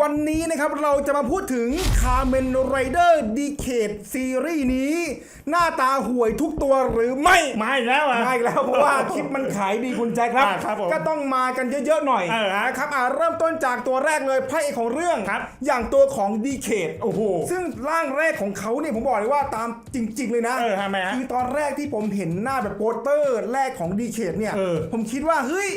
วันนี้นะครับเราจะมาพูดถึง c a r m e n Rider Decade ซีรีส์นี้ หน้าตาห่วยทุกตัวหรือไม่มาอีกแล้วอะ ไม่อีกแล้วเพราะว่า คลิปมันขายดีคุณแจ็คครับ อ่าครับผมก็ต้องมากันเยอะๆหน่อยเออฮะนะครับอ่าเริ่มต้นจากตัวแรกเลยพระเอกของเรื่อง ครับอย่างตัวของ Decade โอ้โหซึ่งร่างแรกของเขาเนี่ยผมบอกเลยว่าตามจริง ๆ เลยนะเออทำไมฮะคือตอนแรกที่ผมเห็นหน้าแบบโปสเตอร์แรกของดีเคทเนี่ย เออ ผมคิดว่าเฮ้ย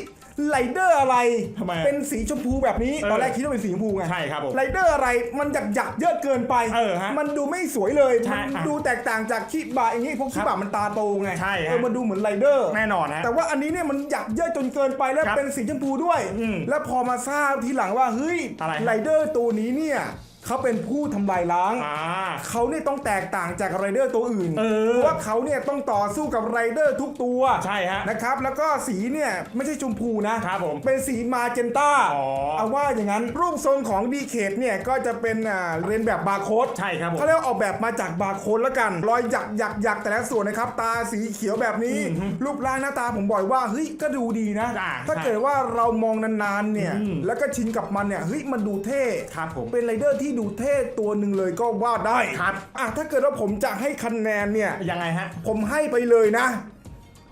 ไรเดอร์อะไร ทำไมอะเป็นสีชมพูแบบนี้ เออตอนแรกคิดว่าเป็นสีชมพูไงใช่ครับผมไรเดอร์อะไร มันหยักหยักๆเยอะเกินไป เออฮะมันดูไม่สวยเลย ใช่มันอะดูแตกต่างจากคิบะอย่างนี้พวกคิบะมันตาโตไงใช่ฮะ เออมันดูเหมือนไรเดอร์ แน่นอนฮะ แต่ว่าอันนี้เนี่ยมันหยักเยอะจนเกินไปแล้วครับเป็นสีชมพูด้วย อืมแล้วพอมาทราบทีหลังว่าเฮ้ยอะไรฮะไรเดอร์ตัวนี้เนี่ย เขาเป็นผู้ทำลายล้าง อ่า เขาเนี่ยต้องแตกต่างจากไรเดอร์ตัวอื่นเออเพราะว่าเขาเนี่ยต้องต่อสู้กับไรเดอร์ทุกตัวใช่ฮะ นะครับ แล้วก็สีเนี่ยไม่ใช่ชมพูนะครับผมเป็นสีมาเจนต้าอ๋อ เอาว่าอย่างนั้นรูปทรงของดีเคทเนี่ยก็จะเป็นอ่าเรียนแบบบาร์โค้ด ใช่ครับผม เขาเรียกว่าออกแบบมาจากบาร์โค้ดแล้วกัน รอยหยักหยักหยักแต่ละส่วนนะครับ ตาสีเขียวแบบนี้ รูปร่างหน้าตาผมบอกว่าเฮ้ยก็ดูดีนะ อ่าถ้าใช่เกิดว่าเรามองนานๆเนี่ย อืม แล้วก็ชินกับมันเนี่ยเฮ้ยมันดูเท่ ครับผม เป็นไรเดอร์ที่ดูเท่ตัวหนึ่งเลยก็ว่าได้ครับ อะถ้าเกิดว่าผมจะให้คะแนนเนี่ย ยังไงฮะ ผมให้ไปเลยนะ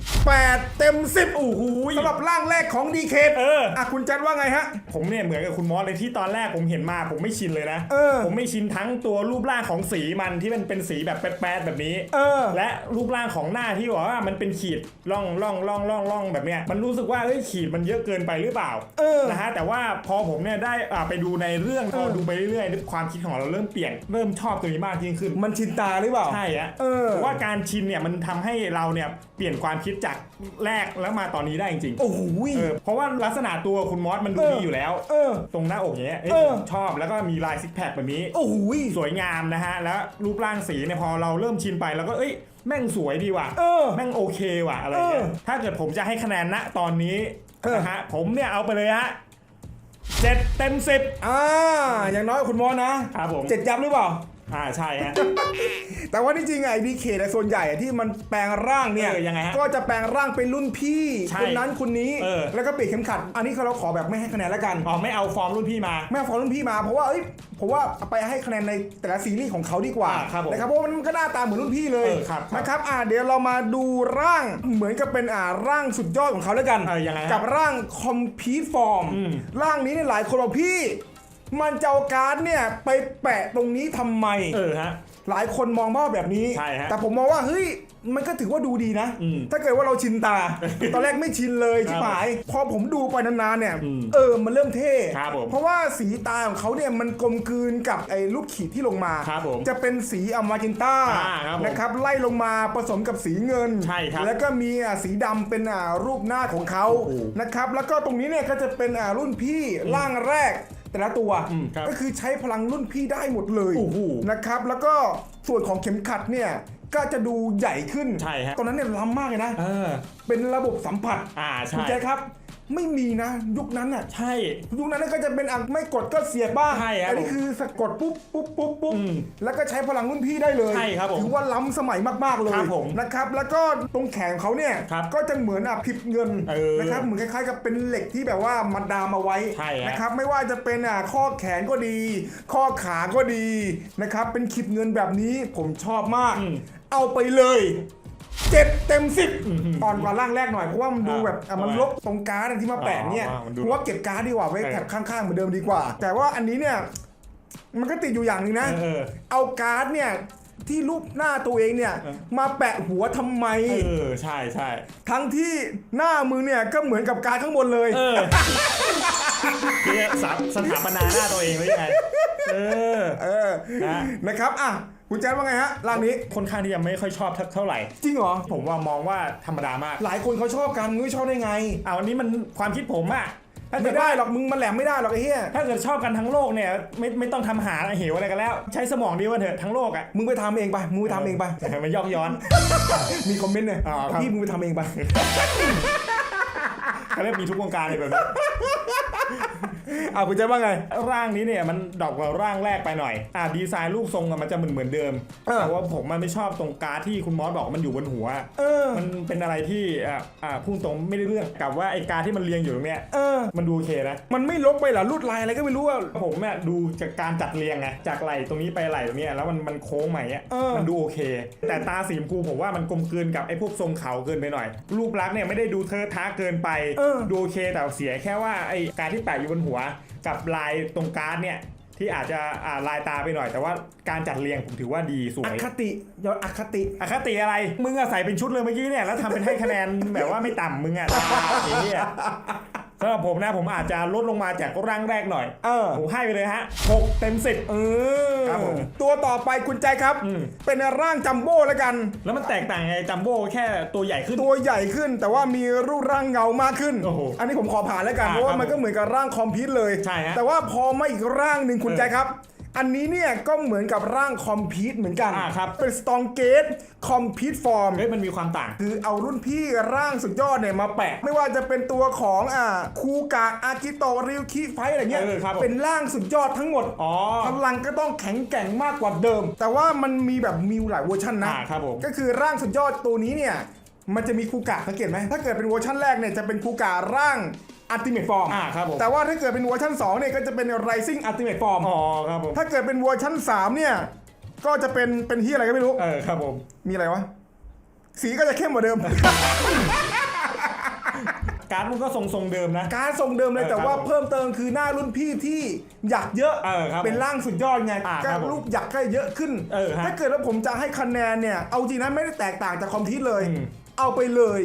8 เต็ม 10 โอ้โหสำหรับร่างแรกของดีเคเอออะคุณจัดว่าไงฮะ ผมเนี่ยเหมือนกับคุณมอสเลยที่ตอนแรกผมเห็นมาผมไม่ชินเลยนะ เออ ผมไม่ชินทั้งตัวรูปร่างของสีมันที่มันเป็นสีแบบแป๊ดๆแบบนี้ เออ และรูปร่างของหน้าที่บอกว่ามันเป็นขีดล่องล่องล่องล่องล่องแบบเนี้ย มันรู้สึกว่าเฮ้ยขีดมันเยอะเกินไปหรือเปล่า เออ นะฮะแต่ว่าพอผมเนี่ยได้อ่าไปดูในเรื่องพอดูไปเรื่อยๆความคิดของเราเริ่มเปลี่ยนเริ่มชอบตัวนี้มากยิ่งขึ้นมันชินตาหรือเปล่า ใช่ฮะเออเพราะว่าการชินเนี่ยมันทำให้เราเนี่ยเปลี่ยนความคิดจากแรกแล้วมาตอนนี้ได้จริงๆโอ้โหเออเพราะว่าลักษณะตัวคุณมอสมันดูเออดีอยู่แล้ว เออ ตรงหน้าอกอย่างเงี้ยเอ้ยเออผมชอบแล้วก็มีลายซิกแพคแบบนี้ โอ้โห สวยงามนะฮะ แล้วรูปร่างสีเนี่ยพอเราเริ่มชินไปแล้วก็เอ้ยแม่งสวยดีว่ะเออแม่งโอเคว่ะอะไรเงี้ยเออถ้าเกิดผมจะให้คะแนนณตอนนี้เออ นะฮะผมเนี่ยเอาไปเลยฮะเจ็ดเต็มสิบ อ่าอย่างน้อยคุณมอสนะครับผม เจ็ดยับหรือเปล่า อ่าใช่ฮะ แต่ว่าที่จริงอะไอ้ดีเคทส่วนใหญ่อะที่มันแปลงร่างเนี่ยเออยังไงฮะก็จะแปลงร่างเป็นรุ่นพี่ใช่คนนั้นคนนี้เออ แล้วก็เปลี่ยนเข็มขัด อันนี้เราขอแบบไม่ให้คะแนนแล้วกันอ๋อไม่เอาฟอร์มรุ่นพี่มาแม่ฟอรุ่นพี่มาเพราะว่าเอ้ยผมว่าไปให้คะแนนในแต่ละซีรีส์ของเขาดีกว่าอ่าครับผมนะครับเพราะว่ามันก็หน้าตาเหมือนรุ่นพี่เลยเออครับครับนะครับอ่าเดี๋ยวเรามาดูร่างเหมือนกับเป็นอ่าร่างสุดยอดของเขาแล้วกันเออยังไงฮะกับร่างคอมพีทฟอร์มอืม ร่างนี้เนี่ยหลายคนบอกพี่ มันจะเอาการ์ดเนี่ยไปแปะตรงนี้ทำไม เออฮะ หลายคนมองว่าแบบนี้ ใช่ฮะแต่ผมมองว่าเฮ้ยมันก็ถือว่าดูดีนะ อืมถ้าเกิดว่าเราชินตา ตอนแรกไม่ชินเลยครับที่หมาย พอผมดูไปนานๆเนี่ย อืมเออมันเริ่มเท่ ครับผมเพราะว่าสีตาของเขาเนี่ยมันกลมกลืนกับไอ้ลูกขีดที่ลงมา ครับผมจะเป็นสีอมาจินต้าอ่าครับผมนะครับไล่ลงมาผสมกับสีเงิน ใช่ครับแล้วก็มีอะสีดำเป็นอะรูปหน้าของเขาโอ้โหนะครับแล้วก็ตรงนี้เนี่ยก็จะเป็นอะรุ่นพี่ร่างแรก แต่ละตัวอืมครับก็คือใช้พลังรุ่นพี่ได้หมดเลยโอ้โหนะครับ แล้วก็ส่วนของเข็มขัดเนี่ยก็จะดูใหญ่ขึ้นใช่ฮะ ตอนนั้นเนี่ยล้ำมากเลยนะ เออ เป็นระบบสัมผัสอ่าคุณใช่แจ๊คครับ ไม่มีนะ ยุคนั้นอะ ใช่ ยุคนั้นก็จะเป็นอะไม่กดก็เสียบบ้างใช่ครับอันี้คือสะกดปุ๊บปุ๊บปุ๊บปุ๊บอืมแล้วก็ใช้พลังรุ่นพี่ได้เลยใช่ครับผมถือว่าล้ำสมัยมากๆเลยครับผมนะครับ แล้วก็ตรงแขนเขาเนี่ยครับก็จะเหมือนอะพิบเงินเออนะครับเหมือนคล้ายๆกับเป็นเหล็กที่แบบว่ามาดามเอาไว้ใช่ฮะ นะครับไม่ว่าจะเป็นอะข้อแขนก็ดี ข้อขาก็ดีนะครับเป็นขีดเงินแบบนี้ผมชอบมากอืมเอาไปเลย เจ็ดเต็มสิบอืมอ่อนกว่าร่างแรกหน่อยเพราะว่ามันดูแบบอะมันทำไมลบตรงการ์ดที่มาแปะเนี่ยอ๋อมันดูเพราะว่าเก็บการ์ดดีกว่าไว้เออแถบข้างๆเหมือนเดิมดีกว่า แต่ว่าอันนี้เนี่ยมันก็ติดอยู่อย่างหนึงนะ เออ เอาการ์ดเนี่ยที่รูปหน้าตัวเองเนี่ย เออ มาแปะหัวทำไม เออ ใช่ใช่ ทั้งที่หน้ามึงเนี่ยก็เหมือนกับการ์ดข้างบนเลย เออคือสถาสถาปนาหน้าตัวเองไว้ยังไง เออ เออนะ นะครับอะ คุณแจ๊ดว่าไงฮะร่างนี้ค่อนข้างที่จะไม่ค่อยชอบเท่าไหร่ จริงเหรอ ผมว่ามองว่าธรรมดามากหลายคนเขาชอบกันมึงไม่ชอบได้ไงเอาอันนี้มันความคิดผมอะถ้าเกิไม่ดได้ว่าหรอกมึงมันแหลมไม่ได้หรอกไอ้เหี้ยถ้าเกิดชอบกันทั้งโลกเนี่ยไม่ไม่ต้องทำหาเหวอะไรกันแล้ว ใช้สมองดีกว่าเถอะทั้งโลกอะมึงไปทำเองไปมึงไปทำเองไป มันยอกย้อน มีคอมเมนต์เนี่ยอ๋อครับ พี่มึงไปทำเองไป เขาเรียกมีทุกวงการเลยแบบนี้เอาคุณใจว่าไง ร่างนี้เนี่ยมันดรอกกว่าร่างแรกไปหน่อย อ่าดีไซน์รูปทรงอะมันจะเหมือนเหมือนเดิม เออ แต่ว่าผมมันไม่ชอบตรงการดที่คุณมอสบอกว่ามันอยู่บนหัว เออ มันเป็นอะไรที่อ่าอ่าพูดตรงไม่ได้เรื่องกับว่าไอ้การดที่มันเรียงอยู่ตรงเนี้ย เออ มันดูโอเคนะ มันไม่ลบไปเหรอลวดลายอะไรก็ไม่รู้อะ ผมเนี่ยดูจากการจัดเรียงไงจากไหล่ตรงนี้ไปไหล่ตรงเนี้ยแล้วมันมันโค้งใหม่อะเออ มันดูโอเค แต่ตาสีชมพูผมว่ามันกลมกลืนกับไอ้พวกทรงเขาเกินไปหน่อย รูปลักษณ์เนี่ยไม่ได้ดูเทอะทะเกินไปเออ ดูโอเคแต่เสียแค่ว่าไอ้การที่แปะอยู่บนหัว กับลายตรงการ์ดเนี่ยที่อาจจะอ่าลายตาไปหน่อย แต่ว่าการจัดเรียงผมถือว่าดีสวอยคติยอดอคติ อคติอะไร มึงอะใส่เป็นชุดเลยเมื่อกี้เนี่ยแล้วทำเป็นให้คะแนนแบบว่าไม่ต่ำมึงอะตาไอ้เนี่ย สำหรับผมนะผมอาจจะลดลงมาจากร่างแรกหน่อย เออ ผมให้ไปเลยฮะ 6 เต็ม 10 เออครับผมตัวต่อไปคุณใจครับ อืม เป็นร่างจัมโบ้แล้วกัน แล้วมันแตกต่างไงจัมโบ้แค่ตัวใหญ่ขึ้น ตัวใหญ่ขึ้นแต่ว่ามีรูปร่างเงามากขึ้น โอ้โหอันนี้ผมขอผ่านแล้วกัน อ่าเพราะว่าครับมันก็เหมือนกับร่างคอมพิวต์เลย ใช่ฮะ แต่ว่าพอมาอีกร่างหนึ่งคุณเออใจครับ อันนี้เนี่ยก็เหมือนกับร่างคอมพิวต์เหมือนกัน อ่าครับ เป็นสตองเกตคอมพิวต์ฟอร์ม เฮ้ยมันมีความต่าง คือเอารุ่นพี่ร่างสุดยอดเนี่ยมาแปะ ไม่ว่าจะเป็นตัวของอ่าคูกะอากิโตะริวคิไฟอะไรเงี้ยเออครับผม เป็นร่างสุดยอดทั้งหมดอ๋อ พลังก็ต้องแข็งแกร่งมากกว่าเดิม แต่ว่ามันมีแบบมิวหลายเวอร์ชันนะอ่าครับผม ก็คือร่างสุดยอดตัวนี้เนี่ยมันจะมีคูกะสังเกตไหมถ้าเกิดเป็นเวอร์ชันแรกเนี่ยจะเป็นคูการ่าง อัลติเมทฟอร์มอ่าครับผม แต่ว่าถ้าเกิดเป็นเวอร์ชัน2เนี่ยก็จะเป็น Rising Ultimate Form อ๋อครับผมถ้าเกิดเป็นเวอร์ชัน3เนี่ยก็จะเป็นเป็นที่อะไรก็ไม่รู้ เออครับผม มีอะไรวะ สีก็จะเข้มกว่าเดิม การ์ดมันก็ทรงทรงๆเดิมนะ การทรงเดิมเลยเออแต่ครับว่าผมเพิ่มเติมคือหน้ารุ่นพี่ที่อยากเยอะเออครับผมเป็นร่างสุดยอดไงอ่าก็ครับผมรูปอยากก็เยอะขึ้น เออฮะถ้าเกิดว่าผมจะให้คะแนนเนี่ย เอาจริงนะไม่ได้แตกต่างจากคอมพิวเลย อืม เอาไปเลย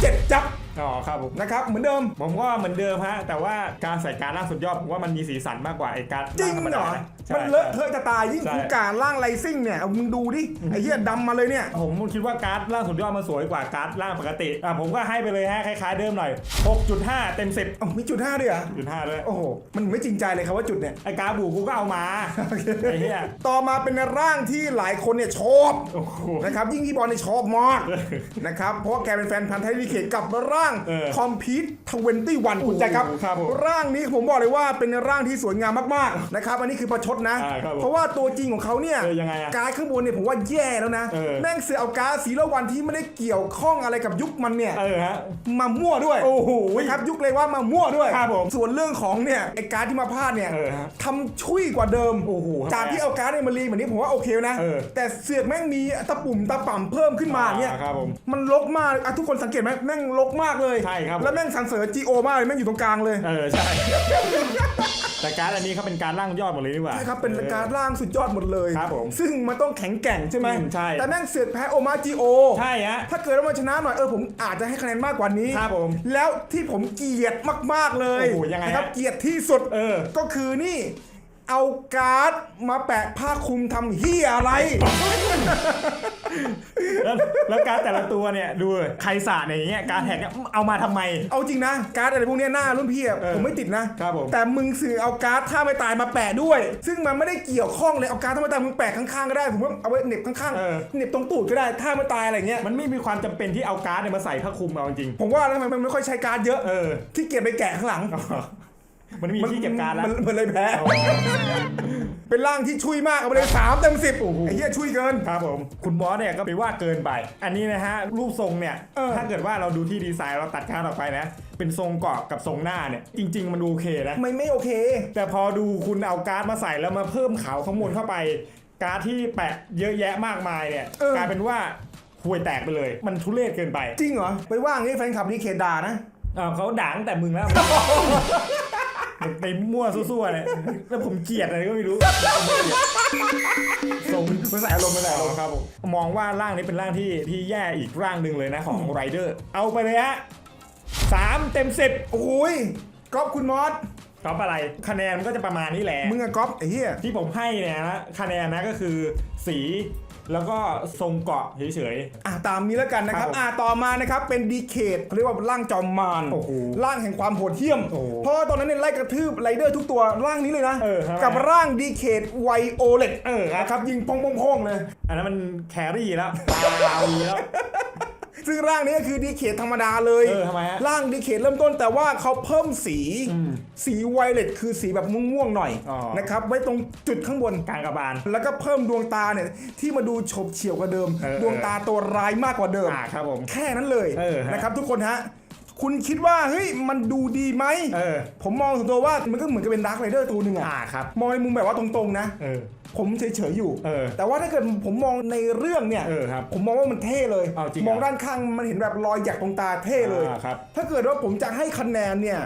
เจ็ดจับ อ๋อครับผมนะครับเหมือนเดิมผมก็เหมือนเดิมฮะแต่ว่าการใส่การดล่างสุดยอดผมว่ามันมีสีสันมากกว่าไอ้การดจริงเหรอมันเลอะเทอะจะตายยิ่งใช่ คูการร่างไรซิ่งเนี่ยเอามึงดูดิไอ้เหี้ยดำมาเลยเนี่ย ผมคิดว่าการ์ดล่างสุดยอดมันสวยกว่าการ์ดล่างปกติอะผมก็ให้ไปเลยฮะคล้าย ๆ เดิมหน่อย 6.5 เต็ม 10 เอ้ามีจุดห้าด้วยเหรอ10.5เลยโอ้โหมันไม่จริงใจเลยครับว่าจุดเนี่ย ไอ้การ์ดบูกูก็เอามาไอ้เหี้ยต่อมาเป็นร่างที่หลายคนเนี่ยชอบโอ้โห นะครับยิ่งพี่บอลเนี่ยชอบมากนะครับเพราะว่าแกเป็นแฟนพันธ์ไทยลีเคกับร่างเออ คอมพิว ทเวนตี้วันคุณแจ็คครับโอ้โหครับผมร่างนี้ผมบอกเลยว่าเป็นร่างที่สวยงามมากๆนะครับอันนี้คือประชดนะ อ่าครับผมเพราะว่าตัวจริงของเขาเนี่ยเออยังไงอะการดข้างบนเนี่ยผมว่าแย่แล้วนะ เออ แม่งเสือเอาการดสีละวันที่ไม่ได้เกี่ยวข้องอะไรกับยุคมันเนี่ย เออฮะ มามั่วด้วยโอ้โหนะครับยุคเลยว่ามามั่วด้วย ครับผมส่วนเรื่องของเนี่ยไอการดที่มาพาดเนี่ยเออฮะทำชุยกว่าเดิมโอ้โหทำไมจากที่เอาการ์ดเนี่ยมารีแบบนี้ผมว่าโอเคนะ เออ แต่เสือกแม่งมีตะปุ่มตะป่ำเพิ่มขึ้นมาเนี่ย อ่าครับผม มันลกมากอะทุกคนสังเกตไหมแม่งลกมากเลย ใช่ครับแล้วแม่งสรรเสริญจีโอมากเลยแม่งอยู่ตรงกลางเลยเออใช่ แต่การ์ดอันนี้เขาเป็นการดล่างยอดหมดเลยนี่หว่า ใช่ครับเป็นการ์ดล่างสุดยอดหมดเลย ครับผมซึ่งมันต้องแข็งแกร่งใช่ไหมอืมใช่ แต่แม่งเสือกแพ้โอมาจีโอ ใช่ฮะ ถ้าเกิดว่ามันชนะหน่อยเออผมอาจจะให้คะแนนมากกว่านี้ครับผมแล้วที่ผมเกลียดมากๆเลยโอ้โหยังไงฮะ นะครับเกลียดที่สุดเออ ก็คือนี่ เอาการ์ดมาแปะผ้าคลุมทำเฮียอะไร แล้วแล้วการ์ดแต่ละตัวเนี่ยดูใครสาเนี่ยอย่างเงี้ยการดแท็กเนี่ยเอามาทำไม เอาจริงนะ การ์ดอะไรพวกเนี้ยหน้ารุ่นพี่อะเออผมไม่ติดนะครับผม แต่มึงสื่อเอาการ์ดท่าไม่ตายมาแปะด้วย ซึ่งมันไม่ได้เกี่ยวข้องเลยเอาการ์ดท่าไม่ตายมึงแปะข้างๆก็ได้ผมว่าเอาไว้เหน็บข้างเออ ๆเหน็บตรงตูดก็ได้ท่าไม่ตายอะไรเงี้ยมันไม่มีความจำเป็นที่เอาการ์ดเนี่ยมาใส่ผ้าคลุมเอาจริงผมว่าแล้วทำไมมันไม่ค่อยใช้การ์ดเยอะเออ ที่เก็บไปแกะข้างหลัง มันมีที่เก็บการ์ดแล้ว มันมันเลยแพ้ เป็นร่างที่ชุยมากเอาไปเลยสามเต็มสิบไอ้เหี้ยชุยเกินครับผมคุณบอสเนี่ยก็ไปว่าเกินไป อันนี้นะฮะรูปทรงเนี่ยเออถ้าเกิดว่าเราดูที่ดีไซน์เราตัดการดออกไปนะ เป็นทรงเกาะกับทรงหน้าเนี่ยจริง ๆ มันดูโอเคนะไม่ไม่โอเค แต่พอดูคุณเอาการ์ดมาใส่แล้วมาเพิ่มขาวข้างบนเข้าไป การ์ดที่แปะเยอะแยะมากมายเนี่ยเออกลายเป็นว่าห่วยแตกไปเลย มันทุเรศเกินไป จริงเหรอไปว่างี้แฟนคลับดีเคด่านะอ้าวเขาด่าตั้งแต่มึงแล้วมัน ไปมั่วซั่วๆเนี่ยแล้วผมเกลียดอะไรก็ไม่รู้ทรงมันใส่อารมณ์มันใส่อารมณ์ครับผมมองว่าร่างนี้เป็นร่างที่ที่แย่อีกร่างหนึ่งเลยนะของไรเดอร์ เอาไปเลยฮะสามเต็มสิบโอ้ยก๊อฟคุณมอสก๊อปอะไรคะแนนมันก็จะประมาณนี้แหละมึงอะก๊อฟไอ้เหี้ยที่ผมให้เนี่ยนะคะแนนนะก็คือสี แล้วก็ทรงเกาะเฉย อะตามนี้แล้วกันนะครับครับผมอะต่อมานะครับเป็นดีเคทเขาเรียกว่าร่างจอมมารโอ้โหร่างแห่งความโหดเหี้ยม โอ้โหเพราะว่าตอนนั้นเนี่ยไล่กระทืบไรเดอร์ทุกตัวร่างนี้เลยนะ เออครับกับร่างดีเคทไวโอเลตๆเออครับ นะครับยิงพงพงๆเลยอันนั้นมันแครี่แล้วตาวีแล้ว ซึ่งร่างนี้ก็คือดีเคทธรรมดาเลยเออทำไมฮะร่างดีเคทเริ่มต้นแต่ว่าเขาเพิ่มสีอืมสีไวเลตคือสีแบบม่วงๆหน่อยอ๋อ นะครับไว้ตรงจุดข้างบน กลางกระบาล แล้วก็เพิ่มดวงตาเนี่ยที่มาดูโฉบเฉี่ยวกว่าเดิม เออ ดวงตาตัวร้ายมากกว่าเดิม อ่าครับผม แค่นั้นเลยเออฮะ นะครับทุกคนฮะ คุณคิดว่าเฮ้ยมันดูดีไหมเออ ผมมองส่วนตัวว่ามันก็เหมือนกับเป็นดาร์คไรเดอร์ตัวหนึ่งอะอ่าครับ มองในมุมแบบว่าตรงๆนะ เออ ผมเฉยๆอยู่ เออ แต่ว่าถ้าเกิดผมมองในเรื่องเนี่ย เออครับผมมองว่ามันเท่เลย เอาจริงเหรอมองด้านข้างมันเห็นแบบรอยหยักตรงตาเท่เลย อ่าครับ ถ้าเกิดว่าผมจะให้คะแนนเนี่ย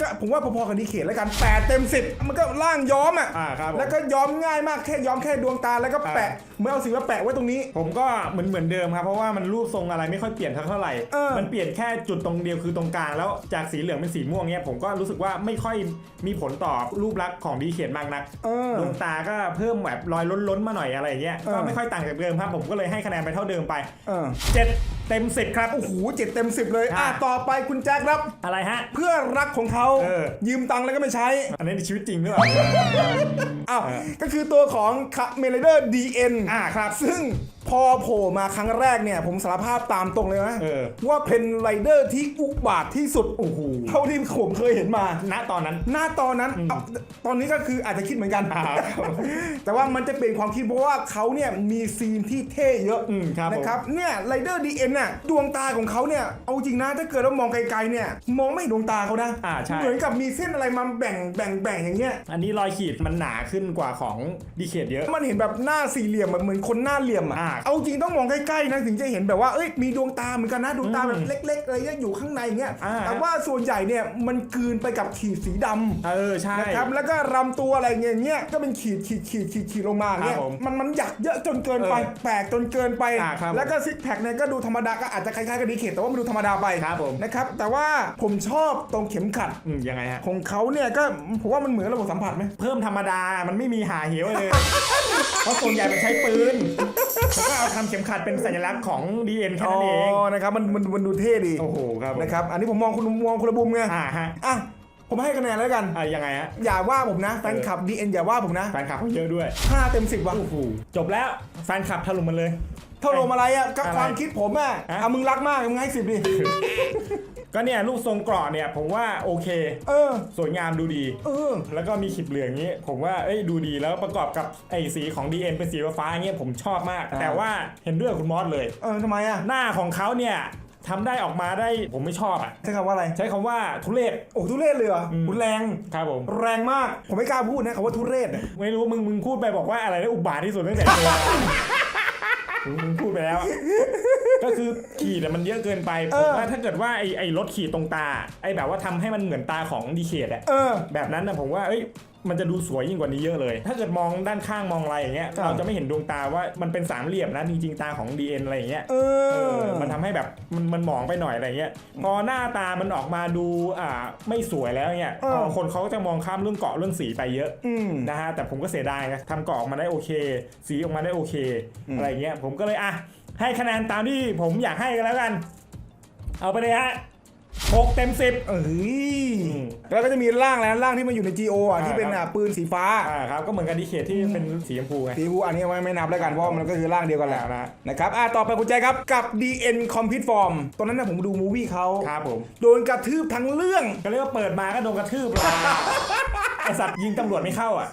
ก็ผมว่าพอๆกับดีเขตแล้วกัน8เต็ม10มันก็ร่างย้อมอะอ่าครับผมแล้วก็ย้อมง่ายมากแค่ย้อมแค่ดวงตาแล้วก็แปะอ่าเหมื่อนเอาสีมาแปะไว้ตรงนี้ ผมก็เหมือนเหมือนเดิมครับ เพราะว่ามันรูปทรงอะไรไม่ค่อยเปลี่ยนเท่าไหร่ เออ มันเปลี่ยนแค่จุดตรงเดียวคือตรงกลางแล้วจากสีเหลืองเป็นสีม่วงเนี่ยผมก็รู้สึกว่าไม่ค่อยมีผลต่อรูปลักษณ์ของดีเขียนมากนักเออ ดวงตาก็เพิ่มแบบรอยล้นๆมาหน่อยอะไรอย่างเงี้ยเออ ก็ไม่ค่อยต่างจากเดิมครับผมก็เลยให้คะแนนไปเท่าเดิมไป เออ 7เต็ม10ครับ โอ้โหเจ็ดเต็ม10เลย อะ อ่าต่อไปคุณแจ็คครับ อะไรฮะ เพื่อรักของเขาเออ ยืมตังค์แล้วก็ไม่ใช้ อันนี้ในชีวิตจริงหรือเปล่า อ้าวเออก็คือตัวของเมลเดอร์ดีเอ็นอ่าครับ ซึ่ง พอโผล่มาครั้งแรกเนี่ย ผมสารภาพตามตรงเลยนะเออ ว่าเป็นไรเดอร์ที่อุบาทที่สุด โอ้โหเท่าที่ผมเคยเห็นมา ณตอนนั้น หน้าตอนนั้นเอาตอนนี้ก็คืออาจจะคิดเหมือนกัน อ่าแต่ว่ามันจะเปลี่ยนความคิดเพราะว่าเขาเนี่ยมีซีนที่เท่เยอะอืมครับผม นะครับเนี่ยไรเดอร์ดีเอ็นน่ะดวงตาของเขาเนี่ยเอาจริงนะถ้าเกิดเรามองไกลๆเนี่ยมองไม่เห็นดวงตาเขานะอ่าใช่ เหมือนกับมีเส้นอะไรมาแบ่งแบ่งแบ่งอย่างเงี้ยอันนี้รอยขีดมันหนาขึ้นกว่าของดีเคดเยอะ มันเห็นแบบหน้าสี่เหลี่ยมอะเหมือนคนหน้าเหลี่ยมอะอ่าเอาจริงต้องมองใกล้ๆนะถึงจะเห็นแบบว่าเอ้ยมีดวงตาเหมือนกันนะดวงตาอืมแบบเล็กๆอะไรเงี้ยอยู่ข้างในเงี้ยอ่า แต่ว่าส่วนใหญ่เนี่ยมันกลืนไปกับขีดสีดำ เออใช่ นะครับแล้วก็รำตัวอะไรเงี้ยเงี้ยก็เป็นขีดขีดขีดขีดขีดลงมาเงี้ยครับผมมันมันหยักเยอะจนเกินไป เออแปลกจนเกินไป อ่าครับแล้วก็ซิกแพคเนี่ยก็ดูธรรมดาก็อาจจะคล้ายๆกับดีเคทแต่ว่ามันดูธรรมดาไปครับผม นะครับแต่ว่าผมชอบตรงเข็มขัดอืมยังไงฮะ ของเขาเนี่ยก็ผมว่ามันเหมือนระบบสัมผัสไหมเพิ่มธรรมดามันไม่มีหาเหวเลย เพราะส่วนใหญ่มันใช้ปืนแล้วก็เอาทำเข็มขัดเป็นสัญลักษณ์ของ DN แค่นั้นเอง นะครับมันมันมันดูเท่ดีโอ้โหครับผมนะครับอันนี้ผมมองคุณมองคุณระบุมไงอ่าฮะอะผมให้คะแนนแล้วกัน อ่ายังไงฮะอย่าว่าผมนะแฟนคลับ DN อย่าว่าผมนะแฟนคลับเขาเยอะด้วย5เต็ม10ว่ะโอ้โหจบแล้วแฟนคลับถล่มมันเลย เท่าโรมอะไรอะกับอะไรความคิดผมอะฮะ เอามึงรักมากมึงให้สิบดิ ก็เนี่ยรูปทรงเกราะเนี่ยผมว่าโอเค เออ สวยงามดูดี เออ แล้วก็มีขีดเหลืองอย่างนี้ ผมว่าเอ้ยดูดีแล้วประกอบกับไอ้สีของ DN เป็นสีฟ้าๆอย่างเงี้ยผมชอบมากอ่าแต่ว่าเห็นด้วยกับคุณมอสเลย เออทำไมอะหน้าของเขาเนี่ยทำได้ออกมาได้ผมไม่ชอบอะ ใช้คำว่าอะไร ใช้คำว่าทุเรศ โอ้ทุเรศเลยเหรออืมโอ้แรง ครับผม แรงมาก ผมไม่กล้าพูดนะคำว่าทุเรศอะไม่รู้มึงมึงพูดไปบอกว่าอะไรนะอุบาทที่สุดตั้งแต่เจอมามึงมึงพูดไปแล้วอะ ก็คือขีดอะมันเยอะเกินไปผมว่าถ้าเกิดว่าไอ้ไอ้รถขีดตรงตา ไอ้แบบว่าทำให้มันเหมือนตาของดีเคดอะ เออ แบบนั้นนะผมว่าเอ้ย มันจะดูสวยยิ่งกว่านี้เยอะเลย ถ้าเกิดมองด้านข้างมองอะไรอย่างเงี้ย ครับ เราจะไม่เห็นดวงตาว่ามันเป็นสามเหลี่ยมนะจริงๆตาของ DN อะไรอย่างเงี้ย เอเออ อ มันทำให้แบบมันมันหมองไปหน่อยอะไรเงี้ย พอหน้าตามันออกมาดูอ่าไม่สวยแล้วเนี่ยเออ พอคนเขาก็จะมองข้ามเรื่องเกาะเรื่องสีไปเยอะ อืม นะฮะแต่ผมก็เสียดายนะทำเกาะออกมาได้โอเค สีออกมาได้โอเค อืม อะไรเงี้ยผมก็เลยอะ ให้คะแนนตามที่ผมอยากให้กันแล้วกัน เอาไปเลยฮะ หกเต็มสิบเอ้ยอืมแล้วก็จะมีร่างแล้วร่างที่มันอยู่ใน GO อะอ่าที่เป็นครับอะปืนสีฟ้าอ่าครับก็เหมือนกันดีเคทที่เป็นสีชมพูไง สีฟูอันนี้ไว้ไม่นับแล้วกันเพราะมันก็คือร่างเดียวกันแหละอ่านะนะครับอะต่อไปคุณใจครับกับ DN Complete Form ตอนนั้นนะผมดูมูวี่เขาครับผม โดนกระทืบทั้งเรื่อง ก็เรียกว่าเปิดมาก็โดนกระทืบเลยไอสัตว์ยิงตำรวจไม่เข้าอะ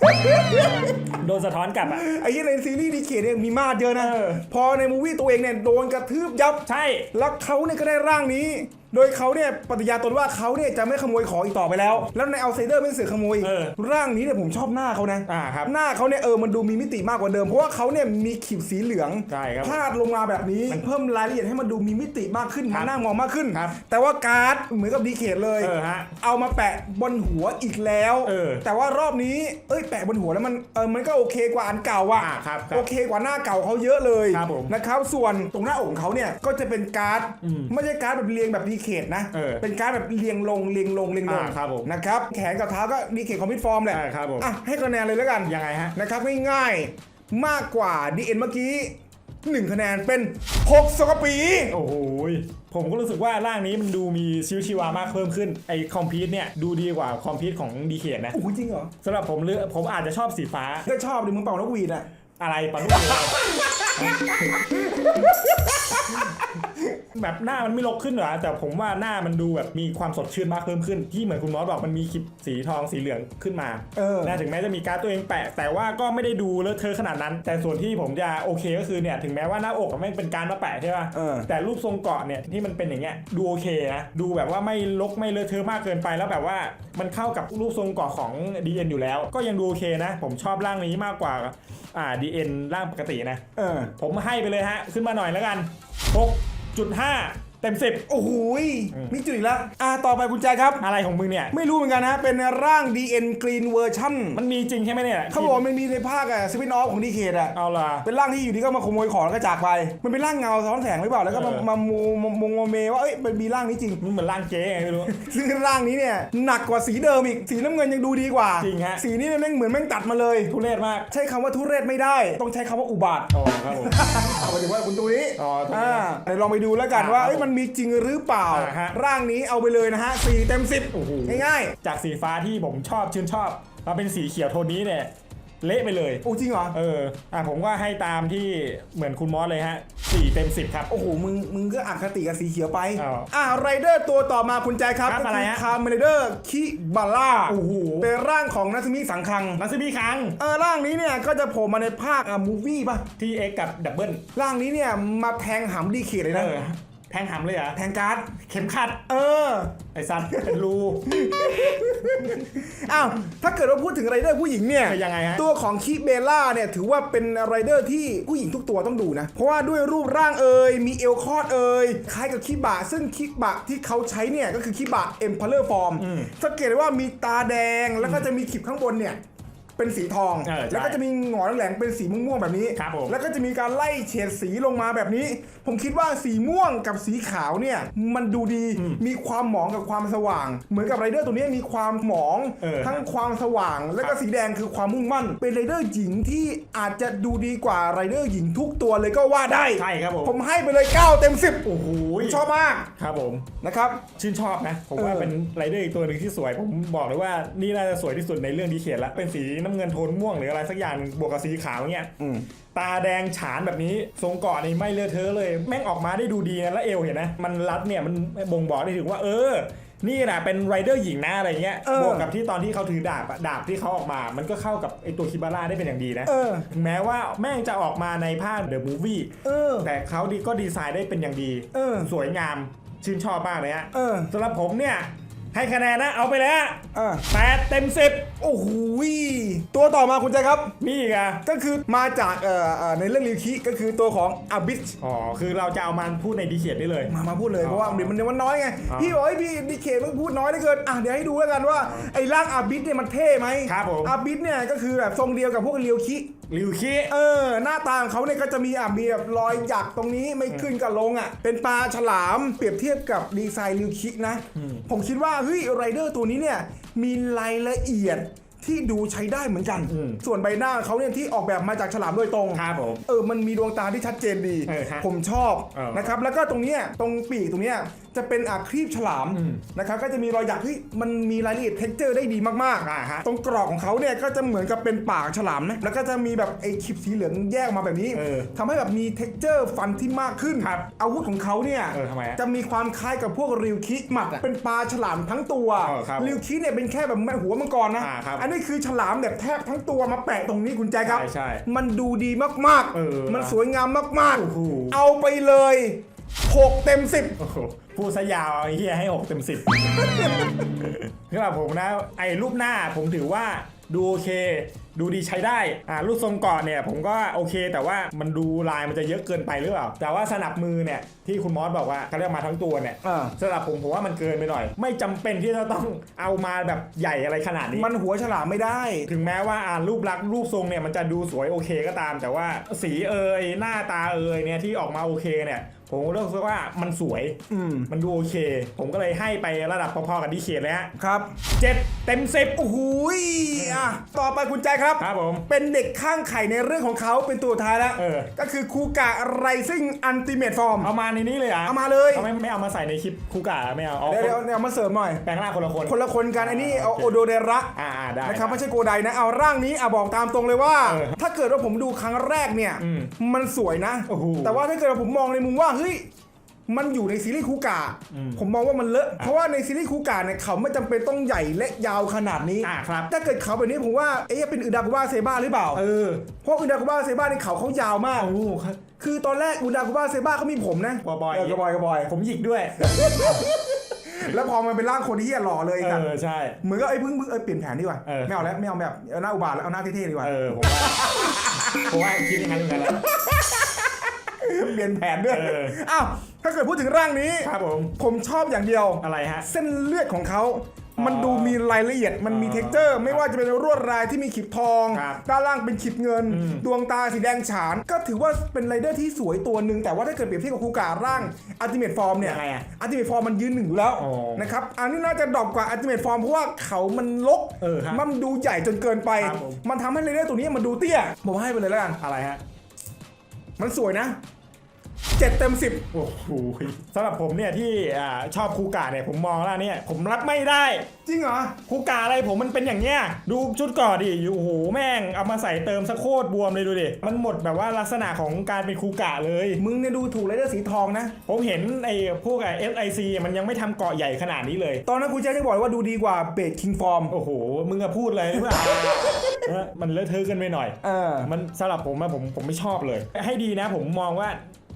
โดนสะท้อนกลับอะ ไอ้ที่ในซีรีส์ดีเคเนี่ยมีมาดเยอะนะเออพอในมูวี่ตัวเองเนี่ยโดนกระทืบยับ ใช่ แล้วเขาเนี่ยก็ได้ร่างนี้ โดยเขาเนี่ยปฏิญาณตนว่าเขาเนี่ยจะไม่ขโมยของอีกต่อไปแล้ว แล้วในเอาไซเดอร์ไม่เสือกขโมย เออร่างนี้เนี่ยผมชอบหน้าเขานะ อ่าครับหน้าเขาเนี่ยเออมันดูมีมิติมากกว่าเดิม เพราะว่าเขาเนี่ยมีขีดสีเหลืองใช่ครับพาดลงมาแบบนี้เพิ่มรายละเอียดให้มันดูมีมิติมากขึ้นครัมาบหน้ามองมากขึ้น ครับแต่ว่าการ์ดเหมือนกับดีเคทเลย เออฮะเอามาแปะบนหัวอีกแล้ว เออแต่ว่ารอบนี้เอ้ยแปะบนหัวแล้วมันเออมันก็โอเคกว่าอันเก่าว่ะอ่าครับครับโอเคกว่าหน้าเก่าเขาเยอะเลยครับผมนะครับส่วนตรงหน้าอกของเขาเนี่ยก็จะเป็นการ์ดอืม ไม่ใช่การ์ดแบบเรียงแบบดีเคทนะ เออเป็นการ์ดแบบเรียงลงเรียงลงเรียงลงอ่าครับผม นะครับแขนกับเท้าก็ดีเคทคอมพิวฟอร์มแหละอ่าครับผมอะ ให้คะแนนเลยแล้วกัน ยังไงฮะ นะครับง่ายๆมากกว่า DN เมื่อกี้ 1 คะแนนเป็น 6สกปี โอ้โหยผมก็รู้สึกว่าร่างนี้มันดูมีชีวิตชีวามากเพิ่มขึ้น ไอ้คอมพีทเนี่ยดูดีกว่าคอมพีทของดีเคนะโอ้โหจริงเหรอสำหรับผมเลือกผมอาจจะชอบสีฟ้าก็ชอบดิมึงเป่านกหวีดอะอะไรปะลูกเรือ แบบหน้ามันไม่ลกขึ้นเหรอแต่ผมว่าหน้ามันดูแบบมีความสดชื่นมากเพิ่มขึ้นที่เหมือนคุณมอสบอกมันมีคลิปสีทองสีเหลืองขึ้นมาเออนะถึงแม้จะมีการดตัวเองแปะ แต่ว่าก็ไม่ได้ดูเลอะเทอะขนาดนั้น แต่ส่วนที่ผมจะโอเคก็คือเนี่ยถึงแม้ว่าหน้าอกมันไม่เป็นการมาแปะใช่ป่ะเออแต่รูปทรงเกาะเนี่ยที่มันเป็นอย่างเงี้ยดูโอเคนะดูแบบว่าไม่ลกไม่เลอะเทอะมากเกินไปแล้วแบบว่ามันเข้ากับรูปทรงเกาะของ DN อยู่แล้ว ก็ยังดูโอเคนะ ผมชอบร่างนี้มากกว่าอ่า DN ร่างปกตินะเออผมให้ไปเลยฮะ ขึ้นมาหน่อยแล้วกัน 6.5 เต็ม10โอ้โหยอืมมีจุดอีกแล้วอ่าต่อไปคุณแจคครับ อะไรของมึงเนี่ย ไม่รู้เหมือนกันนะเป็นร่าง DN Green Version มันมีจริงใช่ไหมเนี่ยเขาบอกว่ามันมีในภาคอะสปินออฟของดีเคดอะเอาล่ะ เป็นร่างที่อยู่ดีก็มาขโมยของแล้วก็จากไป มันเป็นร่างเงาซ้อนแสงหรือเปล่าแล้วก็มาเออ มาโมโมโมโมเมว่าเอ้ยมันมีร่างนี้จริง มันเหมือนร่างเจ๊ไงไม่รู้ ซึ่งร่างนี้เนี่ยหนักกว่าสีเดิมอีกสีน้ำเงินยังดูดีกว่าจริงฮะ สีนี้เนี่ยแม่งเหมือนแม่งตัดมาเลย ทุเรศมากใช้คำว่าทุเรศไม่ได้ ต้องใช้คำว่าอุบาทอ๋อครับผมเอาไปถึงว่าคุณดูนี้อ๋อตัวนี้อ่าเดี๋ยวลองไปดูแล้วกันอ่าว่าครับเอ้ยมันมีจริงหรือเปล่า อ่าฮะ ร่างนี้เอาไปเลยนะฮะสี่เต็มสิบโอ้โหง่ายจากสีฟ้าที่ผมชอบชื่นชอบมาเป็นสีเขียวโทนนี้เนี่ยเละไปเลย ๆโอ้จริงเหรอ เออ อะผมก็ให้ตามที่เหมือนคุณมอสเลยฮะ4เต็ม10ครับ โอ้โห มึง มึงก็อคติกับสีเขียวไป อ้าวอ่าไรเดอร์ตัวต่อมาคุณใจครับครับก็อะไรคือฮะ คาร์เมเดอร์คิบาร่าโอ้โหเป็นร่างของนัทมิสังคัง นัสบี้ครั้งเออ ร่างนี้เนี่ยก็จะโผล่มาในภาคอะมูวี่ป่ะ ที่เอ็กกับดับเบิล ร่างนี้เนี่ยมาแทงหำดีเขตเลยเอนะอ แทงหำเลยเหรอะแทงการ์ดเข็มขัด เออ ไอ้สัตว์เป็นรูอ้าว ถ้าเกิดว่าพูดถึงไรเดอร์ผู้หญิงเนี่ย เป็นยังไงฮะ ตัวของคิเบล่าเนี่ย ถือว่าเป็นไรเดอร์ที่ผู้หญิงทุกตัวต้องดูนะ เพราะว่าด้วยรูปร่างเอ่ยมีเอวคอดเอ่ยคล้ายกับคิบะ ซึ่งคิบะที่เขาใช้เนี่ย ก็คือคิบะเอ็มพ l เลอร์ฟอร์มอืมสังเกตได้ว่ามีตาแดงแล้วก็จะมีขีบข้างบนเนี่ย เป็นสีทอง เออใช่แล้วก็จะมีหงอนแหลงเป็นสีม่วงๆแบบนี้ ครับผม แล้วก็จะมีการไล่เฉดสีลงมาแบบนี้ ผมคิดว่าสีม่วงกับสีขาวเนี่ย มันดูดีมีความหมองกับความสว่าง เหมือนกับไรเดอร์ตัวนี้มีความหมองเออทั้งความสว่าง แล้วก็สีแดงคือความมุ่งมั่น เป็นไรเดอร์หญิงที่อาจจะดูดีกว่าไรเดอร์หญิงทุกตัวเลยก็ว่าได้ใช่ครับผม ผมให้ไปเลย9เต็ม10โอ้โหชอบมากครับผม นะครับ ชื่นชอบนะ ผมว่าเออ เป็นไรเดอร์อีกตัวหนึ่งที่สวย ผมบอกเลยว่านี่น่าจะสวยที่สุดในเรื่องดีเขียนละเป็นสีน้ำเงินโทนม่วงหรืออะไรสักอย่างหนึ่งบวกกับสีขาวเงี้ยอืมตาแดงฉานแบบนี้ทรงเกาะนี่ไม่เลอะเทอะเลย แม่งออกมาได้ดูดีนะแล้วเอวเห็นนะมันรัดเนี่ยมันบ่งบอกได้ถึงว่า เออ นี่นะเป็นไรเดอร์หญิงนะอะไรเงี้ยเออบวกกับที่ตอนที่เขาถือดาบอะดาบที่เขาออกมา มันก็เข้ากับไอตัวคิบาร่าได้เป็นอย่างดีนะเออถึงแม้ว่าแม่งจะออกมาในภาคเดอะมูฟวี่เออแต่เขาดีก็ดีไซน์ได้เป็นอย่างดีเออสวยงามชื่นชอบมากเลยฮะเออสำหรับผมเนี่ยให้คะแนนนะเอาไปเลยฮะเออแปดเต็มสิบ โอ้โหยตัวต่อมาคุณใจครับมีอีกอะก็คือมาจากเอ่อเอ่อในเรื่องริวคิก็คือตัวของอาบิชอ๋อ คือเราจะเอามันพูดในดีเขียนได้เลย มามาพูดเลยอ๋อเพราะว่าเดี๋ยวมันเดี๋ยวมันน้อยไงอ๋อ พี่บอกให้ยพี่ดีเคมันพูดน้อยเหลือเกินอะเดี๋ยวให้ดูแล้วกันว่าไอ้ร่างอาบิสเนี่ยมันเท่ไหมครับผม อาบิสเนี่ยก็คือแบบทรงเดียวกับพวกเรียวคิริวคิเออหน้าตาของเขาเนี่ยก็จะมีอะมีแบบรอยหยักตรงนี้ไม่ขึ้นกับลงอะ เป็นปลาฉลามเปรียบเทียบกับดีไซน์ริวคินะ ผมคิดว่าเฮ้ยไรเดอร์ตัวนี้เนี่ยมีรายละเอียดที่ดูใช้ได้เหมือนกันส่วนใบหน้าเขาเนี่ยที่ออกแบบมาจากฉลามโดยตรงครับผมเออมันมีดวงตาที่ชัดเจนดี เออฮะผมชอบเออ นะครับ แล้วก็ตรงเนี้ยตรงปีกตรงเนี้ยจะเป็นอาครีบฉลามอืมนะครับก็จะมีรอยหยักที่มันมีรายละเอียดเท็กเจอร์ได้ดีมากอ่าฮะตรงกรอกของเขาเนี่ยก็จะเหมือนกับเป็นปากฉลามนะแล้วก็จะมีแบบไอ้คลิปสีเหลืองแยกมาแบบนี้เออทำให้แบบมีเท็กเจอร์ฟันที่มากขึ้นครับอาวุธของเขาเนี่ยเออทำไมอะจะมีความคล้ายกับพวกริวคิหมัดอะเป็นปลาฉลามทั้งตัวเออครับริวคิเนี่ยเป็นแค่แบบหัวมังกรนะอ่าครับอันนี้คือฉลามแบบแทบทั้งตัวมาแปะตรงนี้คุณแจครับใช่ใช่มันดูดีมากเออมันสวยงามมากโอ้โหๆเอาไปเลย 6 เต็ม 10โอ้โหพูดซะยาวไอ้เฮียให้หกเต็มสิบสำหรับผมนะ ไอ้รูปหน้าผมถือว่าดูโอเค ดูดีใช้ได้ อ่ารูปทรงเกาะเนี่ย ผมก็โอเค แต่ว่ามันดูลายมันจะเยอะเกินไปหรือเปล่า แต่ว่าสนับมือเนี่ย ที่คุณมอสบอกว่าเขาเรียกมาทั้งตัวเนี่ยอ่า สำหรับผมผมว่ามันเกินไปหน่อย ไม่จำเป็นที่จะต้องเอามาแบบใหญ่อะไรขนาดนี้ มันหัวฉลามไม่ได้ ถึงแม้ว่าอ่ารูปลักษณ์รูปทรงเนี่ยมันจะดูสวยโอเคก็ตาม แต่ว่าสีเอยหน้าตาเอยเนี่ยที่ออกมาโอเคเนี่ย ผมรู้สึกว่ามันสวย อืม มันดูโอเค ผมก็เลยให้ไประดับพอๆกับดีเขียนเลยฮะครับ เจ็ดเต็มสิบโอ้โหยอะต่อไปคุณแจครับ ครับผม เป็นเด็กข้างไข่ในเรื่องของเขาเป็นตัวท้ายแล้วเออ ก็คือคูกะไรซิ่งอันติเมทฟอร์ม เอามาในนี้เลยเหรอะเอามาเลยเอาไม่ไม่เอามาใส่ในคลิปคูกะไม่เอาเอาเดี๋ยวเดี๋ยวเดี๋ยวมาเสริมหน่อย แปลงร่างคนละคน คนละคนกันอันนี้เอาโอโดเดระอ่าอ่าได้นะครับไม่ใช่โกไดนะเอาร่างนี้อะบอกตามตรงเลยว่า เออถ้าเกิดว่าผมดูครั้งแรกเนี่ย อืมมันสวยนะ โอ้โห แต่ว่าถ้าเกิดว่าผมมองในมุมว่าเฮ้ยมันอยู่ในซีรีส์คูกะอืมผมมองว่ามันเลอะ เพราะว่าในซีรีส์คูกะเนี่ยเขาไม่จำเป็นต้องใหญ่และยาวขนาดนี้อ่าครับถ้าเกิดเขาแบบนี้ผมว่าเอ๊ะเป็นอึดากุบ้าเซบ้าหรือเปล่าเออเพราะอึดากุบ้าเซบ้านี่เขาเขายาวมากโอ้ครับคือตอนแรกอุดากุบ้าเซบ้าเขามีผมนะบอยๆเกระบอยกระบอย ผมหยิกด้วยแล้วพอมันเป็นร่างคนที่เหี้ยหล่อเลยเอแต่อใช่เหมือนก็ไอ้ยเพิ่งเพิ่งเอ้ยเปลี่ยนแผนดีกว่าเออไม่เอาแล้วไม่เอาแบบเอาหน้าอุบาทแล้วเอาหน้าเท่ๆดีกว่าเออผมว่าผมว่าคิดอย่างนั้นเหมือนกันแหละ เปลี่ยนแผนด้วยเออ อ้าวถ้าเกิดพูดถึงร่างนี้ ครับผม ผมชอบอย่างเดียว อะไรฮะ เส้นเลือดของเขาอ๋อมันดูมีรายละเอียด มันมีอ๋อเท็กเจอร์ ไม่ว่าจะเป็นลวดลายที่มีขีดทอง ครับด้านล่างเป็นขีดเงินอืมดวงตาสีแดงฉาน ก็ถือว่าเป็นไรเดอร์ที่สวยตัวหนึ่ง แต่ว่าถ้าเกิดเปรียบเทียบกับคูการ่างอัลติเมทฟอร์มเนี่ยยังไงอะอัลติเมทฟอร์มมันยืนหนึ่งอยู่แล้วอ๋อนะครับ อันนี้น่าจะดรอปกว่าอัลติเมทฟอร์มเพราะว่าเขามันลก เออครับมันดูใหญ่จนเกินไป ครับผม มันทำให้ไรเดอร์ตัวนี้มันดูเตี้ย ผมให้ไปเลยแล้วกัน อะไรฮะ มันสวยนะ เจ็ดเต็มสิบโอ้โหสำหรับผมเนี่ยที่อ่าชอบคูกาเนี่ยผมมองแล้วเนี่ยผมรับไม่ได้ จริงเหรอคูกาอะไรผมมันเป็นอย่างเงี้ยดูชุดก่อนดิโอ้โหแม่งเอามาใส่เติมสะโคตรบวมเลยดูดิมันหมดแบบว่าลักษณะของการเป็นคูกะเลย มึงเนี่ยดูถูกไรเดอร์สีทองนะ ผมเห็นไอ้พวกไอ้ SIC มันยังไม่ทำเกาะใหญ่ขนาดนี้เลย ตอนนั้นคุณแจ๊คยังบอกเลยว่าดูดีกว่าเบดคิงฟอร์มโอ้โหมึงอะพูดเลยว่าเออมันเลอะเทอะเกันไปหน่อย เออ มันสำหรับผมอะผมผมไม่ชอบเลย ให้ดีนะผมมองว่า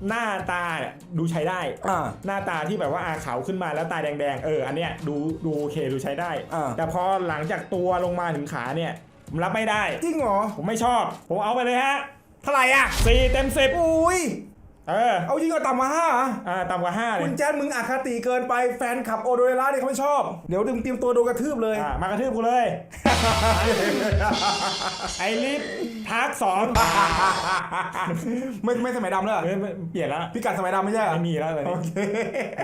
หน้าตาเนี่ยดูใช้ได้ อ่า หน้าตาที่แบบว่าอาขาวขึ้นมาแล้วตาแดงๆ เออ อันเนี้ยดูดูโอเคดูใช้ได้ อ่า แต่พอหลังจากตัวลงมาถึงขาเนี่ยผมรับไม่ได้ จริงเหรอผมไม่ชอบ ผมเอาไปเลยฮะเท่าไหร่อะสี่เต็มสิบอุ้ยเออเอาจริงก็ต่ำมาห้าเหรออ่าต่ำกว่าห้าเลคุยณแจ๊คมึงอคติเกินไปแฟนขับโอโดเรล่าเนี่ยเขาไม่ชอบ เดี๋ยวดึงเตรียมตัวโดนกระทืบเลย อ่ามากระทืบกูเลย ไอลิฟ พาร์ทสองไม่ไม่สมัยดำเลยเหรอเออเปลี่ยนแล้วพิกัดสมัยดำไม่ใช่เหรอไม่มีแล้วตอนโอนี้เค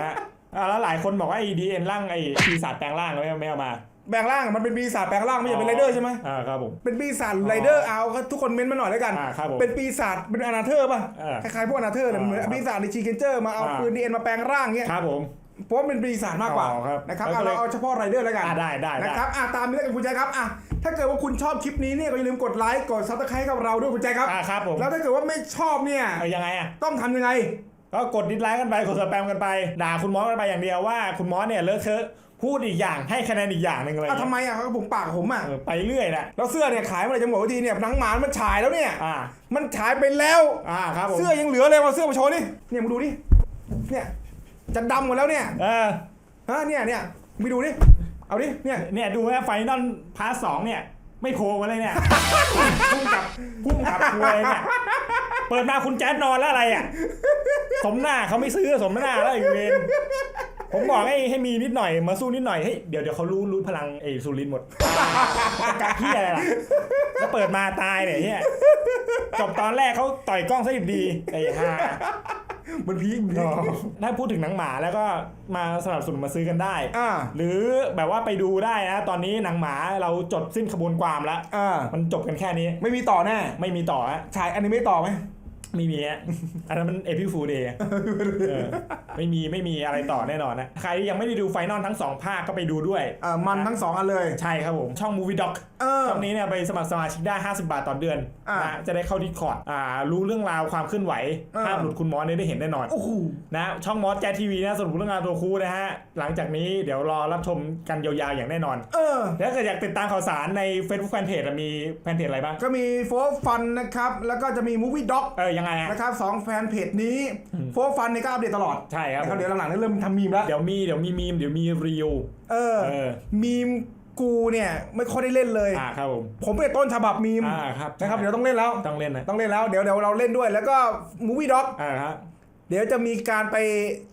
นะอะแล้วหลายคนบอกว่าไอ้ดีเอ็นร่างไอ้ปีศาจแปลงร่างไม่ไม่เอามาแปลงร่างมันเป็นปีศาจแปลงร่างไม่ใช่เป็นไรเดอร์ใช่ไหมอ่าครับผม เป็นปีศาจไรเดอร์เอาครับทุกคนเม้นต์มาหน่อยแล้วกัน อ่าครับผม เป็นปีศาจเป็นอนาเธอร์ป่ะเออคล้ายๆพวกอนาเธอร์เลยอ่าเหมือนครับปีศาจในชีเคนเจอร์มาเอาอ่าปืนดีเอ็นมาแปลงร่างเงี้ย ครับผม เพราะว่าเป็นปีศาจมากกว่าอ๋อครับนะครับแล้วก็อะเลยเราเอาเฉพาะไรเดอร์แล้วกันอ่าได้ได้ได้ นะครับอะตามนี้แล้วกันคุณแจ๊คครับอะถ้าเกิดว่าคุณชอบคลิปนี้เนี่ยก็อย่าลืมกดไลค์กดซับสไครต์กับเราด้วยคุณแจ๊คครับ อ่าครับผมแล้วถ้าเกิดว่าไม่ชอบเนี่ยเอายังไงอะ ต้องทำยังไง ก็กดดิสไลค์กันไปกดสแปมกันไป ด่าคุณมอสกันไปอย่างเดียวว่าคุณมอสเนี่ยเลอะเทอะพูดอีกอย่างให้คะแนนอีกอย่างหนึ่งเลยอะทำไมอะเขาผมปากผมอะ เออไปเรื่อยนะแล้วเสื้อเนี่ยขายเมื่อไหร่จะหมดทีเนี่ยหนังหมามันฉายแล้วเนี่ย อ่ามันฉายไปแล้ว อ่าครับผมเสื้อยังเหลือเลยมาเสื้อมาโชว์นี่เนี่ยมึงดูดิเนี่ย จะดำหมดแล้วเนี่ยเออฮะเนี่ยเนี่ยไปดูดิเอาดิเนี่ยเนี่ยดูนะไฟนอลพาร์ทสองเนี่ย ไม่โผล่มาเลยเนี่ยพุ่งกับพุ่งกับควยเนี่ยเปิดมาคุณแจ๊ดนอนแล้วอะไรอะสมหน้าเขาไม่ซื้อสมหน้าแล้วไอ้เวนผมบอกให้ให้มีนิดหน่อยมาสู้นิดหน่อยเฮ้ยเดี๋ยวเดี๋ยวเขารู้รู้พลังไอ้สุรินทร์หมดจะกาขี้อะไรล่ะแล้วเปิดมาตายเนี่ยเฮียจบตอนแรกเขาต่อยกล้องซะดิบดีไอ้ห่า มันพีคมันพีค ถ้าพูดถึงหนังหมาแล้วก็มาสนับสนุนมาซื้อกันได้ อ่า หรือแบบว่าไปดูได้นะ ตอนนี้หนังหมาเราจดสิ้นขบวนความแล้ว อ่า มันจบกันแค่นี้ ไม่มีต่อแน่ ไม่มีต่อฮะ ฉายอนิเมะต่อไหม ไม่มีฮะอันนั้นมันเอพิฟูเดย์ไม่มีไม่มีอะไรต่อแน่นอนนะ ใครที่ยังไม่ได้ดูไฟนอลทั้งสองภาคก็ไปดูด้วยอ่ามันทั้งสองอันเลย ใช่ครับผม ช่อง Movie Doc เออช่องนี้เนี่ยไปสมัครสมาชิกได้ 50 บาทต่อเดือนอ่านนะจะได้เข้าดิสคอร์ดอ่ารู้เรื่องราวความเคลื่อนไหวอ่าภาพหลุดคุณมอสเนี่ยได้เห็นแน่นอนโอ้โหนะช่องมอสแจทีวีนะสรุปเรื่องราวตัวคูนะฮะหลังจากนี้เดี๋ยวรอรับชมกันยาวๆอย่างแน่นอน เออแล้วถ้าเกิดอยากติดตามข่าวสารใน Facebook Fanpage อะมีแฟนเพจอะไรบ้างก็มีโฟร์ฟันนะครับแล้วก็จะมีมูวี่ด็อกเออยังไงอะ นะครับสองแฟนเพจนี้โฟร์ฟันเนี่ยก็อัปเดตตลอดใช่ครับนะครับเดี๋ยวหลังๆนี่เริ่มทำมีมแล้วเดี๋ยวมีเดี๋ยวมีมีมเดี๋ยวมีรีวเออ เออมีมกูเนี่ยไม่ค่อยได้เล่นเลย อ่าครับผม ผมเป็นต้นฉบับมีมอ่าครับนะครับเดี๋ยวต้องเล่นแล้ว ต้องเล่นนะต้องเล่นแล้ว เดี๋ยวเดี๋ยวเราเล่นด้วย แล้วก็มูวี่ด็อกอ่าครับ เดี๋ยวจะมีการไป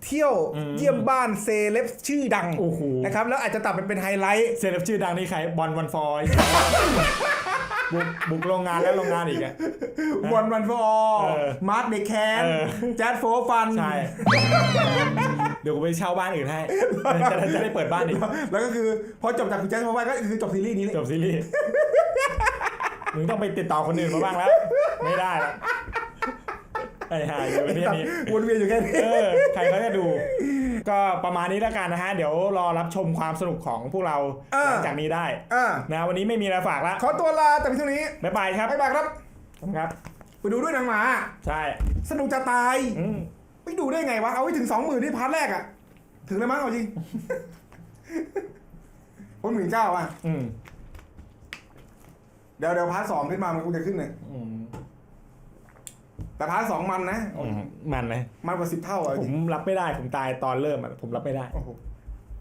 เที่ยวอืมเยี่ยมบ้านเซเลบชื่อดังโอ้โหนะครับแล้วอาจจะตัดเป็นเป็นไฮไลท์เซเลบชื่อดังนี่ใครบอลวันฟอยบุกบุกโรงงานแล้วโรงงานอีกอะวันวันฟอเออมาร์คเดคแคนเออแจ๊ดโฟฟันใช่เดี๋ยวกูไปเช่าบ้านอื่นให้จะได้จะได้เปิดบ้านอีกแล้วก็คือพอจบจากคุณแจ๊ดโฟฟันก็คือจบซีรีส์นี้เลยจบซีรีส์มึงต้องไปติดต่อคนอื่นมาบ้างแล้ว ไม่ได้แล้ว ไอ้ห่าอยู่ประเทศนี้ วนเวียนอยู่แค่นี้ เออใครเขาจะดู ก็ประมาณนี้แล้วกันนะฮะ เดี๋ยวรอรับชมความสนุกของพวกเราเออ หลังจากนี้ได้อ่านะวันนี้ไม่มีอะไรฝากละขอตัวลาแต่เพียงเท่านี้บ๊ายบายครับบ๊ายบายครับ ขอบคุณครับ ไปดูด้วยหนังหมา ใช่สนุกจะตาย อืมไม่ดูได้ไงวะ เอาไว้ถึงสองหมื่นที่พาร์ทแรกอะถึงแล้วมั้งเอาจริง คนหมื่นเก้าอะอืมเดี๋ยวเดี๋ยวพาร์ทสองขึ้นมามันคงจะขึ้นเลยอืม แต่พาร์ทสองมันนะอืมมันนะมันกว่าสิบเท่าอะผมรับไม่ได้ผมตายตอนเริ่มอะผมรับไม่ได้ โอ้โห